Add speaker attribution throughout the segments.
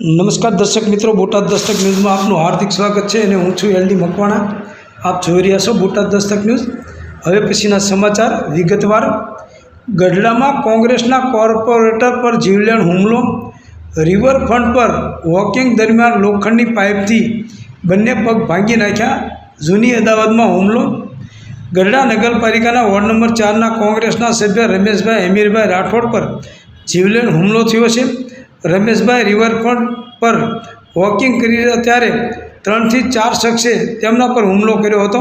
Speaker 1: નમસ્કાર દર્શક મિત્રો, બોટાદ દસ્તક ન્યૂઝમાં આપનું હાર્દિક સ્વાગત છે અને હું છું એલડી મકવાણા. આપ જોઈ રહ્યા છો બોટાદ દસ્તક ન્યૂઝ. હવે પછીના સમાચાર. વિગતવાર. ગઢડામાં કોંગ્રેસના કોર્પોરેટર પર જીવલેણ હુમલો. રિવરફ્રન્ટ પર વોકિંગ દરમિયાન લોખંડની પાઇપથી બંને પગ ભાંગી નાખ્યા. જૂની અદાવતમાં હુમલો. ગઢડા નગરપાલિકાના વોર્ડ નંબર ચારના કોંગ્રેસના સભ્ય રમેશભાઈ હમીરભાઈ રાઠોડ પર જીવલેણ હુમલો થયો છે. રમેશભાઈ રિવરફ્રન્ટ પર વોકિંગ કરી રહ્યા ત્યારે ત્રણથી ચાર શખ્સે તેમના પર હુમલો કર્યો હતો.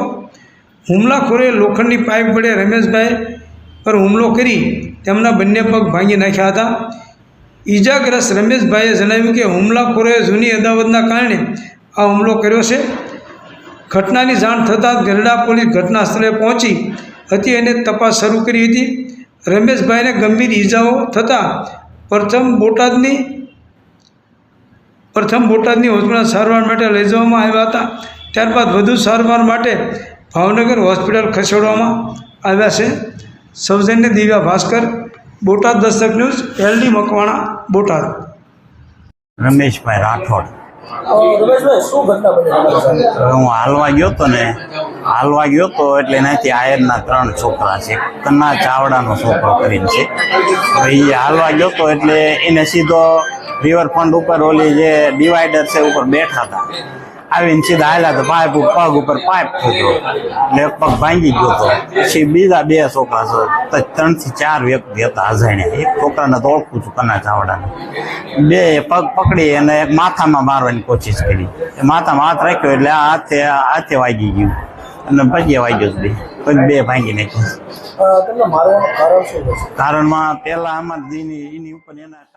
Speaker 1: હુમલાખોરે લોખંડની પાઇપ વડે રમેશભાઈ પર હુમલો કરી તેમના બંને પગ ભાંગી નાખ્યા હતા. ઈજાગ્રસ્ત રમેશભાઈએ જણાવ્યું કે હુમલાખોરોએ જૂની અદાવતના કારણે આ હુમલો કર્યો છે. ઘટનાની જાણ થતાં ગરડા પોલીસ ઘટના સ્થળે પહોંચી હતી અને તપાસ શરૂ કરી હતી. રમેશભાઈને ગંભીર ઈજાઓ થતાં પ્રથમ બોટાદની પ્રથમ બોટાદની હોસ્પિટલ સારવાર માટે લઈ જવામાં આવ્યા હતા. ત્યારબાદ વધુ સારવાર માટે ભાવનગર હોસ્પિટલ ખસેડવામાં આવ્યા છે. સૌજન્ય Divya Bhaskar Botad Dastak news L D Makwana Botad.
Speaker 2: Rameshbhai Rathod.
Speaker 3: Rameshbhai શું ઘટના બની? તમારી સાથે?
Speaker 2: હવે હું હાલવા ગયો હતો ને હાલવા ગયો તો એટલે એનાથી આયરના ત્રણ છોકરા છે. કન્ના ચાવડાનો છોકરો કરીને છે. એ હાલવા ગયો તો એટલે એને સીધો રિવરફ્રન્ટ ઉપર ઓલી જે ડિવાઈડર છે ઉપર બેઠા હતા. આવીને સીધા હાલ્યા તો પાઇપ પગ ઉપર પાઇપ થયો એટલે પગ ભાંગી ગયો તો પછી બીજા બે છોકરા છે, તો ત્રણથી ચાર વ્યક્તિ હતા અજાણ્યા. એક છોકરાને તો ઓળખું છું કના ચાવડાને. બે પગ પકડી અને માથામાં મારવાની કોશિશ કરી. માથામાં હાથ રાખ્યો એટલે હાથે હાથે વાગી ગયું. અને પગે વાગ્યો સુધી. પછી બે ભાંગી નાખ્યા.
Speaker 3: છે?
Speaker 2: કારણમાં પેલા આમાં જ એની એની ઉપર એના